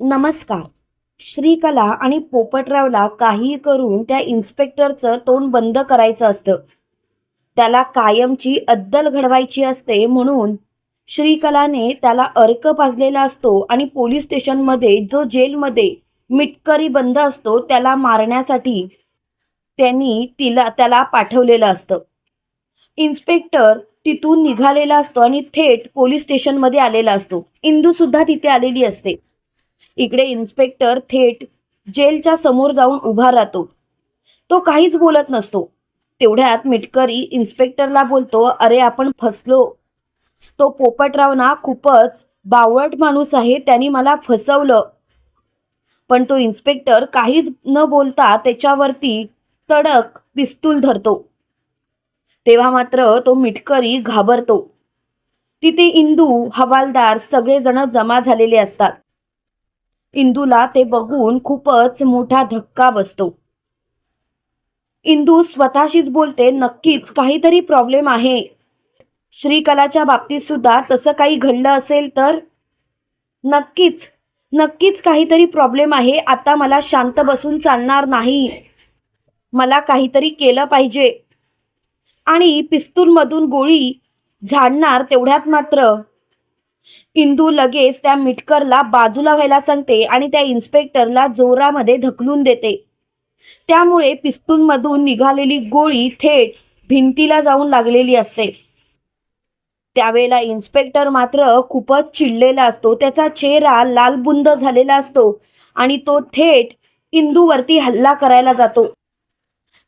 नमस्कार. श्रीकला आणि पोपटरावला काही करून त्या इन्स्पेक्टरचं तोंड बंद करायचं असतं. त्याला कायमची अद्दल घडवायची असते म्हणून श्रीकलाने त्याला अर्क पाजलेला असतो आणि पोलीस स्टेशनमध्ये जो जेलमध्ये मिटकरी बंद असतो त्याला मारण्यासाठी त्यांनी तिला त्याला पाठवलेलं असतं. इन्स्पेक्टर तिथून निघालेला असतो आणि थेट पोलीस स्टेशनमध्ये आलेला असतो. इंदू सुद्धा तिथे आलेली असते. इकडे इन्स्पेक्टर थेट जेलच्या समोर जाऊन उभा राहतो. तो काहीच बोलत नसतो. तेवढ्यात मिटकरी इन्स्पेक्टरला बोलतो अरे आपण फसलो. तो पोपटराव ना खूपच बावळट माणूस आहे त्यांनी मला फसवलं. पण तो इन्स्पेक्टर काहीच न बोलता त्याच्यावरती तडक पिस्तूल धरतो. तेव्हा मात्र तो मिटकरी घाबरतो. तिथे इंदू हवालदार सगळेजण जमा झालेले असतात. इंदूला ते बघून खूपच मोठा धक्का बसतो. इंदू स्वतःशीच बोलते नक्कीच काहीतरी प्रॉब्लेम आहे. श्रीकलाच्या बाबतीत सुद्धा तसं काही घडलं असेल तर? नक्कीच नक्कीच काहीतरी प्रॉब्लेम आहे आता मला शांत बसून चालणार नाही. मला काहीतरी केलं पाहिजे. आणि पिस्तूलमधून गोळी झाडणार तेवढ्यात मात्र इंदू लगेच त्या मिटकरला बाजूला व्हायला सांगते आणि त्या इन्स्पेक्टरला जोरामध्ये ढकलून देते. त्यामुळे पिस्तूलमधून निघालेली गोळी थेट भिंतीला जाऊन लागलेली असते. त्यावेळेला इन्स्पेक्टर मात्र खूपच चिडलेला असतो. त्याचा चेहरा लालबुंद झालेला असतो आणि तो थेट इंदूवरती हल्ला करायला जातो.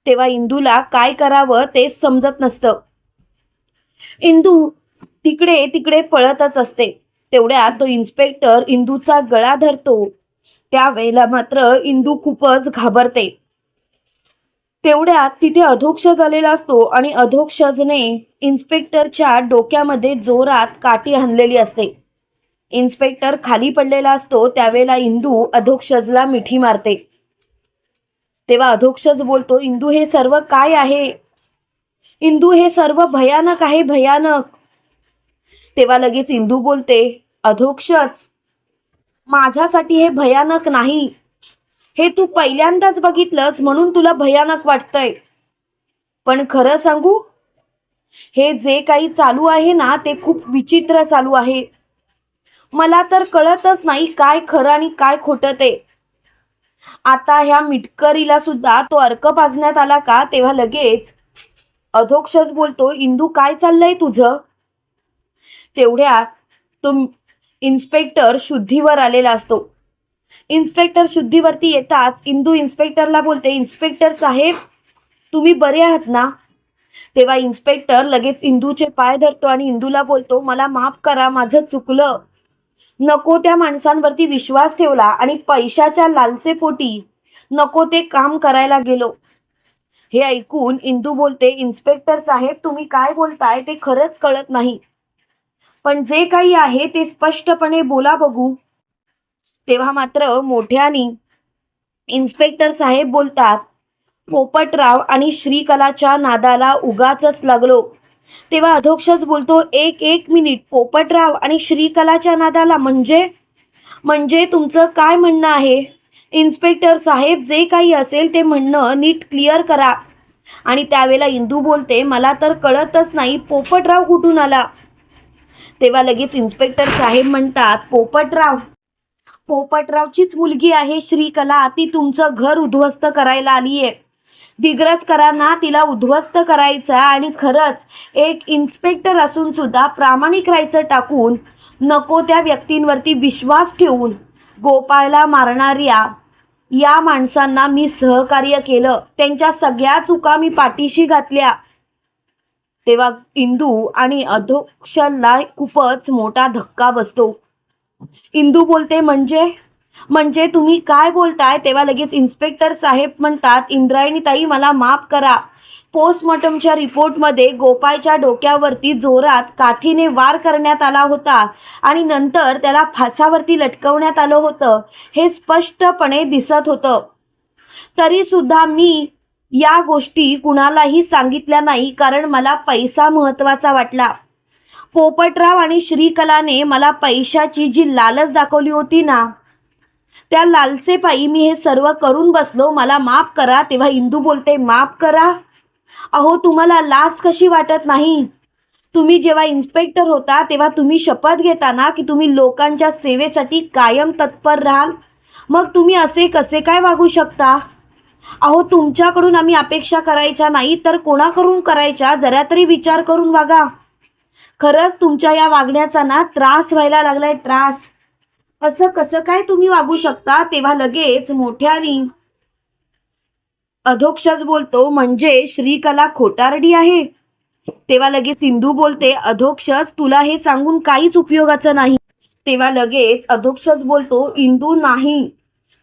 तेव्हा इंदूला काय करावं ते समजत नसतं. इंदू तिकडे तिकडे पळतच असते. तेवढ्यात तो इन्स्पेक्टर इंदूचा गळा धरतो. त्यावेळेला मात्र इंदू खूपच घाबरते. तेवढ्यात तिथे अधोक्षज आलेला असतो आणि अधोक्षजने इन्स्पेक्टरच्या डोक्यामध्ये जोरात काठी आणलेली असते. इन्स्पेक्टर खाली पडलेला असतो त्यावेळेला इंदू अधोक्षजला मिठी मारते. तेव्हा अधोक्षज बोलतो इंदू हे सर्व काय आहे? इंदू हे सर्व भयानक आहे भयानक. तेव्हा लगेच इंदू बोलते अधोक्षच माझ्यासाठी हे भयानक नाही. हे तू पहिल्यांदाच बघितलंस म्हणून तुला भयानक वाटतंय. पण खरं सांगू हे जे काही चालू आहे ना ते खूप विचित्र चालू आहे. मला तर कळतच नाही काय खरं आणि काय खोटं ते. आता ह्या मिटकरीला सुद्धा तो अर्क पाजण्यात आला का तेव्हा लगेच अधोक्षच बोलतो इंदू काय चाललंय तुझं? तेवढ्यात तो इन्स्पेक्टर शुद्धीवर आलेला असतो. इन्स्पेक्टर शुद्धीवरती येताच इंदू इन्स्पेक्टरला बोलते इन्स्पेक्टर साहेब तुम्ही बरे आहात ना? तेव्हा इन्स्पेक्टर लगेच इंदूचे पाय धरतो आणि इंदूला बोलतो मला माफ करा माझं चुकलं. नको त्या माणसांवरती विश्वास ठेवला आणि पैशाच्या लालसेपोटी नको ते काम करायला गेलो. हे ऐकून इंदू बोलते इन्स्पेक्टर साहेब तुम्ही काय बोलताय ते खरंच कळत नाही. पण जे काही आहे ते स्पष्टपणे बोला बघू. तेव्हा मात्र मोठ्यानी इन्स्पेक्टर साहेब बोलतात पोपटराव आणि श्रीकलाच्या नादाला उगाचच लागलो. तेव्हा अधोक्षच बोलतो एक एक मिनिट पोपटराव आणि श्रीकलाच्या नादाला म्हणजे? म्हणजे तुमचं काय म्हणणं आहे? इन्स्पेक्टर साहेब जे काही असेल ते म्हणणं नीट क्लिअर करा. आणि त्यावेळेला इंदू बोलते मला तर कळतच नाही पोपटराव कुठून आला? तेव्हा लगेच इन्स्पेक्टर साहेब म्हणतात पोपटराव पोपटरावचीच मुलगी आहे श्रीकला. ती तुमचं घर उद्ध्वस्त करायला आली आहे दिग्रजकरांना तिला उद्ध्वस्त करायचं आणि खरंच एक इन्स्पेक्टर असून सुद्धा प्रामाणिक राहायचं टाकून नको त्या व्यक्तींवरती विश्वास ठेवून गोपाळला मारणाऱ्या या माणसांना मी सहकार्य केलं. त्यांच्या सगळ्या चुका मी पाठीशी घातल्या. तेव्हा इंदू आणि अध्यक्षला खूपच मोठा धक्का बसतो. इंदू बोलते म्हणजे? म्हणजे तुम्ही काय बोलताय? तेव्हा लगेच इन्स्पेक्टर साहेब म्हणतात इंद्रायणी ताई मला माफ करा. पोस्टमॉर्टमच्या रिपोर्टमध्ये गोपाळच्या डोक्यावरती जोरात काठीने वार करण्यात आला होता आणि नंतर त्याला फासावरती लटकवण्यात आलं होतं. हे स्पष्टपणे दिसत होतं. तरी सुद्धा मी या गोष्टी कुणालाही सांगितल्या नाही कारण मला पैसा महत्त्वाचा वाटला. पोपटराव आणि श्रीकलाने मला पैशाची जी लालच दाखवली होती ना त्या लालसेपायी मी हे सर्व करून बसलो. मला माफ करा तेव्हा इंदू बोलते माफ करा. अहो तुम्हाला लाच कशी वाटत नाही? तुम्ही जेव्हा इन्स्पेक्टर होता तेव्हा तुम्ही शपथ घेताना की तुम्ही लोकांच्या सेवेसाठी कायम तत्पर राहाल? मग तुम्ही असे कसे काय वागू शकता? अहो तुमच्याकडून आम्ही अपेक्षा करायच्या नाही तर कोणाकडून करायच्या? जरा तरी विचार करून वागा. खरंच तुमच्या या वागण्याचा ना त्रास व्हायला लागलाय त्रास. असं कसं काय तुम्ही वागू शकता? तेव्हा लगेच मोठ्यानी. अधोक्षच बोलतो म्हणजे श्रीकला खोटारडी आहे. तेव्हा लगेच सिंधू बोलते अधोक्षच तुला हे सांगून काहीच उपयोगाचं नाही. तेव्हा लगेच अधोक्षच बोलतो इंदू नाही.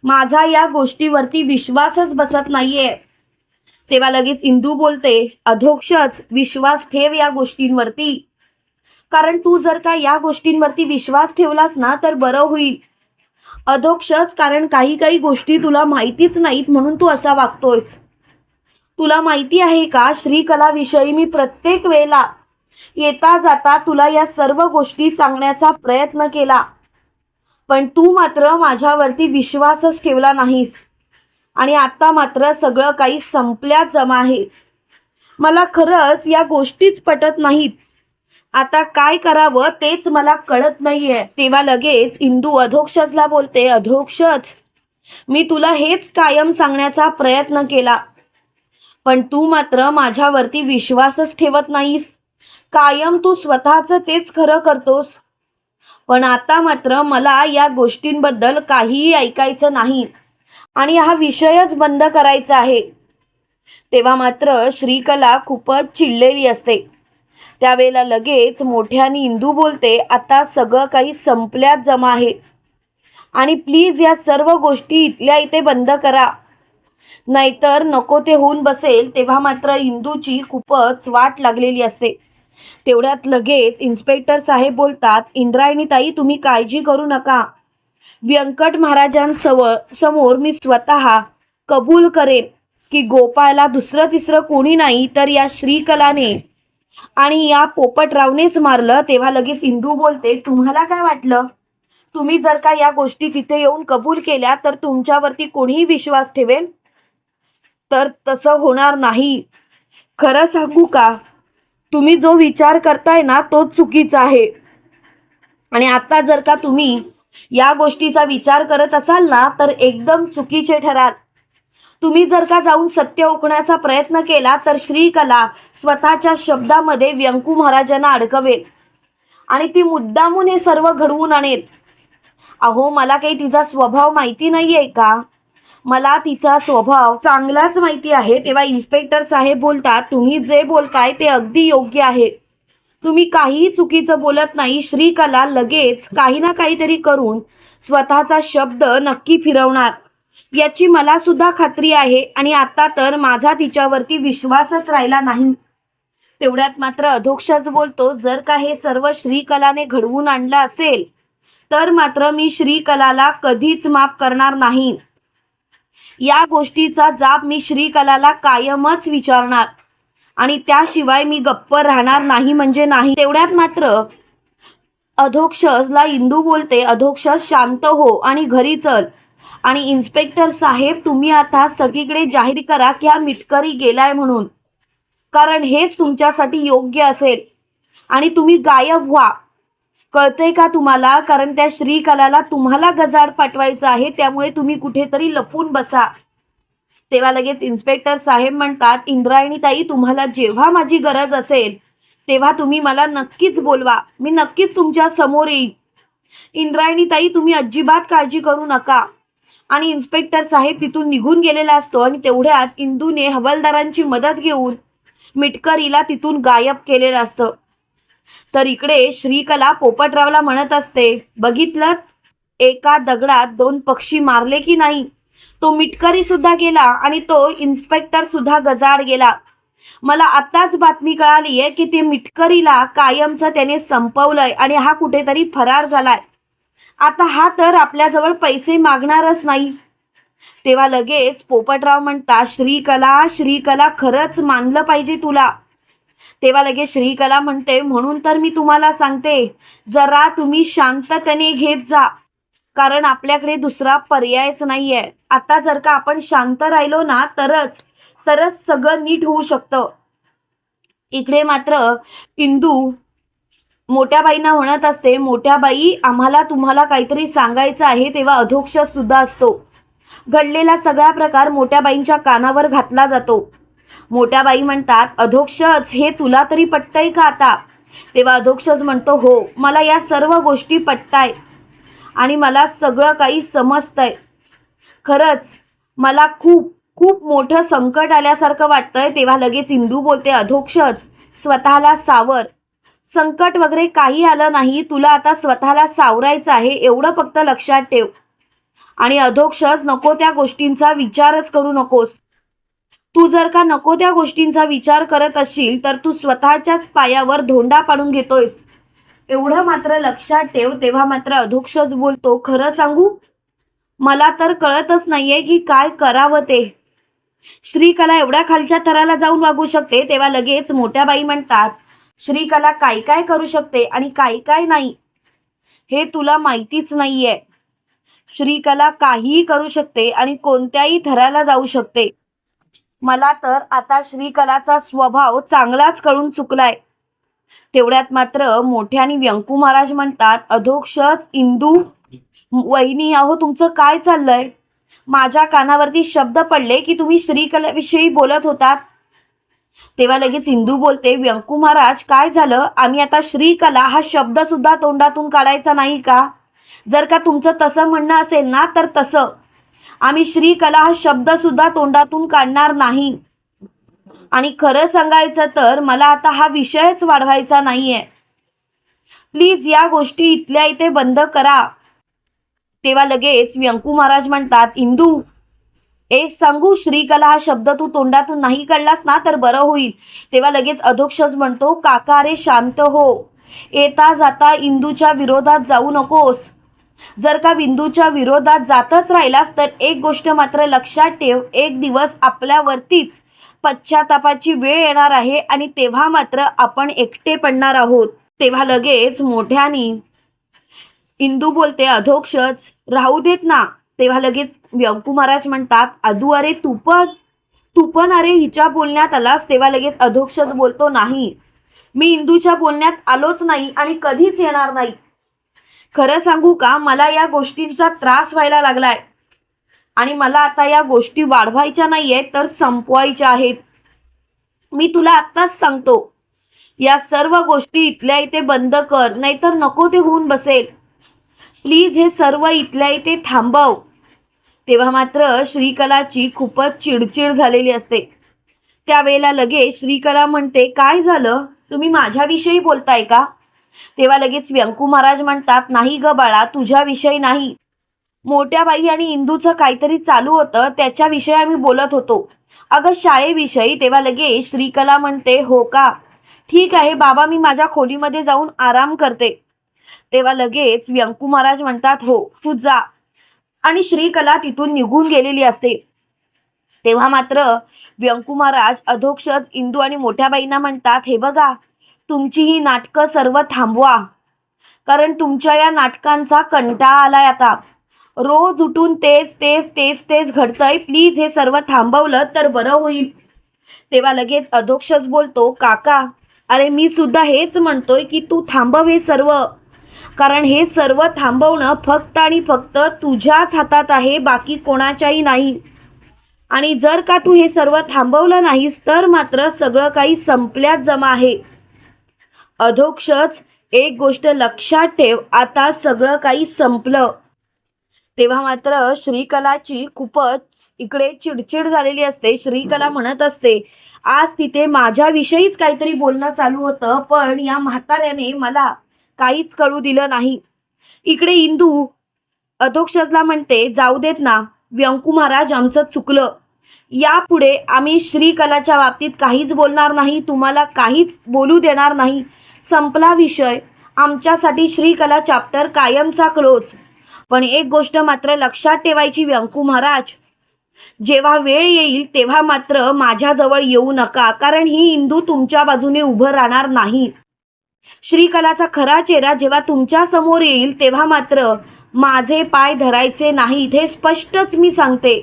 माझा या गोष्टीवरती विश्वासच बसत नाहीये. तेव्हा लगेच इंदू बोलते अधोक्षच विश्वास ठेव या गोष्टींवरती. कारण तू जर का या गोष्टींवरती विश्वास ठेवलास ना तर बरं होईल. अधोक्षच कारण काही काही गोष्टी तुला माहितीच नाहीत म्हणून तू असा वागतोयस. तुला माहिती आहे का श्रीकलाविषयी मी प्रत्येक वेळेला येता जाता तुला या सर्व गोष्टी सांगण्याचा प्रयत्न केला. पण तू मात्र माझ्यावरती विश्वासच ठेवला नाहीस. आणि आत्ता मात्र सगळं काही संपल्याच जमा आहे. मला खरंच या गोष्टीच पटत नाहीत. आता काय करावं तेच मला कळत नाहीये. तेव्हा लगेच इंदू अधोक्षजला बोलते अधोक्षज मी तुला हेच कायम सांगण्याचा प्रयत्न केला. पण तू मात्र माझ्यावरती विश्वासच ठेवत नाहीस. कायम तू स्वतःचं तेच खरं करतोस. पण आता मात्र मला या गोष्टींबद्दल काहीही ऐकायचं नाही. आणि हा विषयच बंद करायचा आहे. तेव्हा मात्र श्रीकला खूपच चिडलेली असते. त्यावेळेला लगेच मोठ्याने इंदू बोलते आता सगळं काही संपल्यात जमा आहे. आणि प्लीज या सर्व गोष्टी इथल्या इथे बंद करा. नाहीतर नको ते होऊन बसेल. तेव्हा मात्र इंदूची खूपच वाट लागलेली असते. तेवढ्यात लगेच इन्स्पेक्टर साहेब बोलतात इंद्रायणी ताई तुम्ही काळजी करू नका. व्यंकट महाराजांसव समोर मी स्वतः कबूल करेन की गोपाळला दुसरं तिसरं कोणी नाही तर या श्रीकलाने. आणि या पोपटरावनेच मारलं तेव्हा लगेच इंदू बोलते तुम्हाला काय वाटलं? तुम्ही जर का या गोष्टी तिथे येऊन कबूल केल्या तर तुमच्यावरती कोणीही विश्वास ठेवेल? तर तसं होणार नाही. खरं सांगू का? तुम्ही जो विचार करताय ना तोच चुकीचा आहे. आणि आता जर का तुम्ही या गोष्टीचा विचार करत असाल ना तर एकदम चुकीचे ठराल. तुम्ही जर का जाऊन सत्य ओकण्याचा प्रयत्न केला तर श्रीकला स्वतःच्या शब्दामध्ये व्यंकू महाराजांना अडकवेल. आणि ती मुद्दामून हे सर्व घडवून आणेल. अहो मला काही तिचा स्वभाव माहिती नाहीये का? मला तिचा स्वभाव चांगलाच माहिती आहे. तेव्हा इन्स्पेक्टर साहेब बोलतात तुम्ही जे बोलताय ते अगदी योग्य आहे. तुम्ही काहीही चुकीचं बोलत नाही. श्रीकला लगेच काही ना काहीतरी करून स्वतःचा शब्द नक्की फिरवणार. याची मला सुद्धा खात्री आहे आणि आता तर माझा तिच्यावरती विश्वासच राहिला नाही. तेवढ्यात मात्र अधोक्षच बोलतो जर का हे सर्व श्रीकलाने घडवून आणलं असेल तर मात्र मी श्रीकलाला कधीच माफ करणार नाही. या गोष्टीचा जाब मी श्रीकलाला कायमच विचारणार. आणि त्याशिवाय मी गप्प राहणार नाही म्हणजे नाही. तेवढ्यात मात्र अधोक्षसला इंदू बोलते अधोक्षस शांत हो आणि घरी चल. आणि इन्स्पेक्टर साहेब तुम्ही आता सगळीकडे जाहीर करा की हा मिटकरी गेलाय म्हणून. कारण हेच तुमच्यासाठी योग्य असेल. आणि तुम्ही गायब व्हा. कळतंय का तुम्हाला? कारण त्या श्रीकलाला तुम्हाला गजाड पाठवायचं आहे त्यामुळे तुम्ही कुठेतरी लपून बसा. तेव्हा लगेच इन्स्पेक्टर साहेब म्हणतात इंद्रायणी ताई तुम्हाला जेव्हा माझी गरज असेल तेव्हा तुम्ही मला नक्कीच बोलवा. मी नक्कीच तुमच्यासमोर येईन. इंद्रायणी ताई तुम्ही अजिबात काळजी करू नका. आणि इन्स्पेक्टर साहेब तिथून निघून गेलेला असतो आणि तेवढ्यात इंदूने हवालदारांची मदत घेऊन मिटकरीला तिथून गायब केलेलं असतं. तर इकडे श्रीकला पोपटरावला म्हणत असते बघितलं? एका दगडात दोन पक्षी मारले की नाही? तो मिटकरी सुद्धा गेला आणि तो इन्स्पेक्टर सुद्धा गजाड गेला. मला आताच बातमी कळाली आहे की ते मिटकरीला कायमचं त्याने संपवलंय आणि हा कुठेतरी फरार झालाय. आता हा तर आपल्याजवळ पैसे मागणारच नाही. तेव्हा लगेच पोपटराव म्हणता श्रीकला श्रीकला खरंच मानलं पाहिजे तुला. तेव्हा लगेच श्रीकला म्हणते म्हणून तर मी तुम्हाला सांगते जरा तुम्ही शांततेने घेत जा कारण आपल्याकडे दुसरा पर्यायच नाहीये. आता जर का आपण शांत राहिलो ना तरच तरच सगळं नीट होऊ शकतं. इकडे मात्र इंदू मोठ्या बाईंना म्हणत असते मोठ्या बाई आम्हाला तुम्हाला काहीतरी सांगायचं आहे तेव्हा अधोक्ष सुद्धा असतो. घडलेला सगळा प्रकार मोठ्या बाईंच्या कानावर घातला जातो. मोठ्या बाई म्हणतात अधोक्षज हे तुला तरी पटतंय का आता? तेव्हा अधोक्षज म्हणतो हो मला या सर्व गोष्टी पटताय आणि मला सगळं काही समजतंय. खरंच मला खूप खूप मोठं संकट आल्यासारखं वाटतंय. तेव्हा लगेच इंदू बोलते अधोक्षज स्वतःला सावर. संकट वगैरे काही आलं नाही तुला आता स्वतःला सावरायचं आहे एवढं फक्त लक्षात ठेव. आणि अधोक्षज नको त्या गोष्टींचा विचारच करू नकोस. तू जर का नको त्या गोष्टींचा विचार करत असशील तर तू स्वतःच्याच पायावर धोंडा पाडून घेतोयस. एवढं मात्र लक्षात ठेव तेव्हा मात्र अधोक्षच बोलतो खरं सांगू? मला तर कळतच नाहीये की काय करावं ते. श्रीकला एवढ्या खालच्या थराला जाऊन वागू शकते तेव्हा लगेच मोठ्या बाई म्हणतात श्रीकला काय काय करू शकते आणि काय काय नाही? हे तुला माहितीच नाहीये. श्रीकला काहीही करू शकते आणि कोणत्याही थराला जाऊ शकते. मला तर आता श्रीकलाचा स्वभाव चांगलाच कळून चुकलाय. तेवढ्यात मात्र मोठ्याने व्यंकू महाराज म्हणतात अधोक्षच इंदू वहिनी अहो तुमचं काय चाललंय? माझ्या कानावरती शब्द पडले की तुम्ही श्रीकलेविषयी बोलत होतात. तेव्हा लगेच इंदू बोलते व्यंकू महाराज काय झालं? आम्ही आता श्रीकला हा शब्द सुद्धा तोंडातून काढायचा नाही का? जर का तुमचं तसं म्हणणं असेल ना तर तसं. आम्ही श्रीकला हा शब्द सुद्धा तोंडातून काढणार नाही. आणि खरं सांगायचं तर मला आता हा विषयच वाढवायचा नाहीये. प्लीज या गोष्टी इथल्या इथे बंद करा. तेव्हा लगेच व्यंकू महाराज म्हणतात इंदू एक सांगू श्रीकला हा शब्द तू तोंडातून नाही काढलास ना तर बरं होईल. तेव्हा लगेच अधोक्षज म्हणतो काका रे शांत हो. येता जाता इंदूच्या विरोधात जाऊ नकोस. जर का बिंदूच्या विरोधात जातच राहिलास तर एक गोष्ट मात्र लक्षात ठेव एक दिवस आपल्यावरतीच पश्चातापाची वेळ येणार आहे आणि तेव्हा मात्र आपण एकटे पडणार आहोत. तेव्हा लगेच मोठ्यानी इंदू बोलते अधोक्षच राहू देत ना. तेव्हा लगेच व्यंकू महाराज म्हणतात अधू अरे तू पण तू पण अरे हिच्या बोलण्यात आलास. तेव्हा लगेच अधोक्षच बोलतो नाही मी इंदूच्या बोलण्यात आलोच नाही आणि कधीच येणार नाही. खरं सांगू का मला या गोष्टींचा त्रास व्हायला लागलाय. आणि मला आता या गोष्टी वाढवायच्या नाहीये तर संपवायच्या आहेत. मी तुला आत्ताच सांगतो या सर्व गोष्टी इथल्या इथे बंद कर नाहीतर नको ते होऊन बसेल. प्लीज हे सर्व इथल्या इथे थांबव. तेव्हा मात्र श्रीकलाची खूपच चिडचिड झालेली असते. त्यावेळेला लगेच श्रीकला म्हणते काय झालं? तुम्ही माझ्याविषयी बोलताय का? तेव्हा लगेच व्यंकू महाराज म्हणतात नाही ग बाळा तुझ्याविषयी नाही. मोठ्या बाई आणि इंदूचं काहीतरी चालू होतं त्याच्याविषयी आम्ही बोलत होतो. अगं शाळेविषयी तेव्हा लगेच श्रीकला म्हणते हो का? ठीक आहे बाबा मी माझ्या खोलीमध्ये जाऊन आराम करते. तेव्हा लगेच व्यंकू महाराज म्हणतात हो तू जा. आणि श्रीकला तिथून निघून गेलेली असते. तेव्हा मात्र व्यंकू महाराज अधोक्षज इंदू आणि मोठ्या बाईंना म्हणतात हे बघा तुमची ही नाटकं सर्व थांबवा. कारण तुमच्या या नाटकांचा कंटाळा आलाय आता. रोज उठून तेच तेच तेच तेच घडतंय. प्लीज हे सर्व थांबवलं तर बरं होईल. तेव्हा लगेच अधोक्षच बोलतो काका अरे मी सुद्धा हेच म्हणतोय की तू थांबव हे सर्व. कारण हे सर्व थांबवणं फक्त आणि फक्त तुझ्याच हातात आहे बाकी कोणाच्याही नाही. आणि जर का तू हे सर्व थांबवलं नाहीस तर मात्र सगळं काही संपल्यात जमा आहे. अधोक्षज एक गोष्ट लक्षात ठेव आता सगळं काही संपलं. तेव्हा मात्र श्रीकलाची खूपच इकडे चिडचिड झालेली असते. श्रीकला म्हणत असते आज तिथे माझ्याविषयीच काहीतरी बोलणं चालू होतं पण या म्हाताऱ्याने मला काहीच कळू दिलं नाही. इकडे इंदू अधोक्षजला म्हणते जाऊ देत ना व्यंकू महाराज आमचं चुकलं. यापुढे आम्ही श्रीकलाच्या बाबतीत काहीच बोलणार नाही तुम्हाला काहीच बोलू देणार नाही. संपला विषय. आमच्यासाठी श्रीकला चॅप्टर कायमचा क्लोज पण एक गोष्ट मात्र लक्षात ठेवायची व्यंकू महाराज. जेव्हा वेळ येईल तेव्हा मात्र माझ्याजवळ येऊ नका कारण ही इंदू तुमच्या बाजूने उभं राहणार नाही. श्रीकलाचा खरा चेहरा जेव्हा तुमच्यासमोर येईल तेव्हा मात्र माझे पाय धरायचे नाहीत हे स्पष्टच मी सांगते.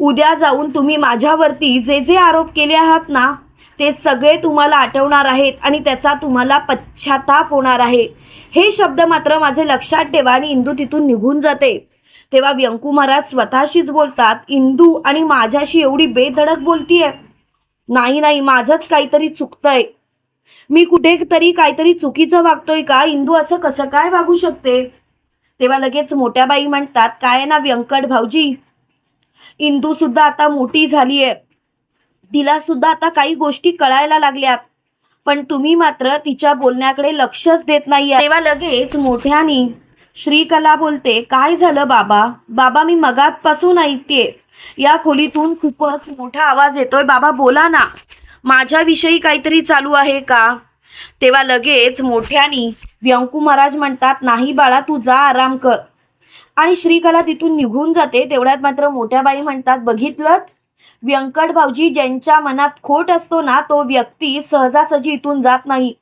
उद्या जाऊन तुम्ही माझ्यावरती जे जे आरोप केले आहात ना ते सगळे तुम्हाला आठवणार आहेत आणि त्याचा तुम्हाला पश्चाताप होणार आहे. हे शब्द मात्र माझे लक्षात ठेवा आणि इंदू तिथून निघून जाते. तेव्हा व्यंकू महाराज स्वतःशीच बोलतात इंदू आणि माझ्याशी एवढी बेधडक बोलतीये. नाही नाही माझंच काहीतरी चुकतंय. मी कुठे तरी काहीतरी चुकीचं वागतोय का? इंदू असं कसं काय वागू शकते? तेव्हा लगेच मोठ्या बाई म्हणतात काय ना व्यंकट भाऊजी? इंदू सुद्धा आता मोठी झाली आहे तिला सुद्धा आता काही गोष्टी कळायला लागल्यात. पण तुम्ही मात्र तिच्या बोलण्याकडे लक्षच देत नाही तेव्हा लगेच मोठ्यानी श्रीकला बोलते काय झालं बाबा? बाबा मी मगातपासून ऐकते या खोलीतून खूपच मोठा आवाज येतोय. बाबा बोला ना. माझ्याविषयी काहीतरी चालू आहे का? तेव्हा लगेच मोठ्यानी व्यंकू महाराज म्हणतात नाही बाळा तू जा आराम कर. आणि श्रीकला तिथून निघून जाते. तेवढ्यात मात्र मोठ्या बाई म्हणतात बघितलं व्यंकट भाऊजी ज्यांच्या मनात खोट असतो ना तो व्यक्ती सहजासहजी इथून जात नाही.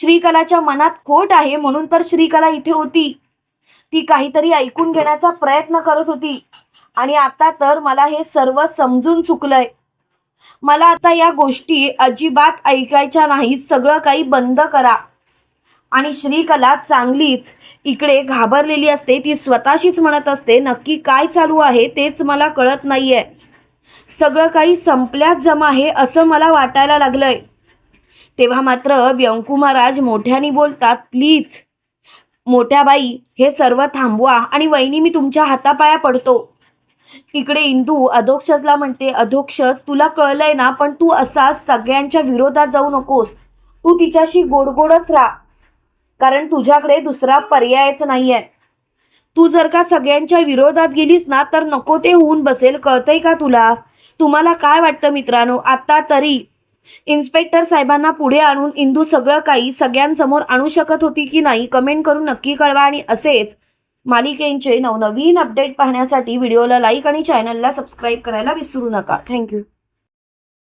श्रीकलाच्या मनात खोट आहे म्हणून तर श्रीकला इथे होती. ती काहीतरी ऐकून घेण्याचा प्रयत्न करत होती. आणि आता तर मला हे सर्व समजून चुकलंय. मला आता या गोष्टी अजिबात ऐकायच्या नाहीत. सगळं काही बंद करा. आणि श्रीकला चांगलीच इकडे घाबरलेली असते ती स्वतःशीच म्हणत असते नक्की काय चालू आहे तेच मला कळत नाही आहे सगळं काही संपल्यात जमा आहे असं मला वाटायला लागलं आहे तेव्हा मात्र व्यंकू महाराज मोठ्याने बोलतात प्लीज मोठ्या बाई हे सर्व थांबवा आणि वहिनी मी तुमच्या हातापाया पडतो. इकडे इंदू अधोक्षजला म्हणते अधोक्षज तुला कळलंय ना पण तू असा सगळ्यांच्या विरोधात जाऊ नकोस. तू तिच्याशी गोडगोडच राहा. कारण तुझ्याकडे दुसरा पर्यायच नाहीये. तू जर का सगळ्यांच्या विरोधात गेलीस ना तर नको ते होऊन बसेल. कळतंय का तुला? तुम्हाला काय वाटतं मित्रांनो? आता तरी इन्स्पेक्टर साहेबांना पुढे आणून इंदू सगळं काही सगळ्यांसमोर आणू शकत होती की नाही कमेंट करून नक्की कळवा. आणि असेच मालिकेंचे नवनवीन अपडेट पाहण्यासाठी व्हिडिओला लाईक आणि चॅनलला सबस्क्राईब करायला विसरू नका. थँक्यू.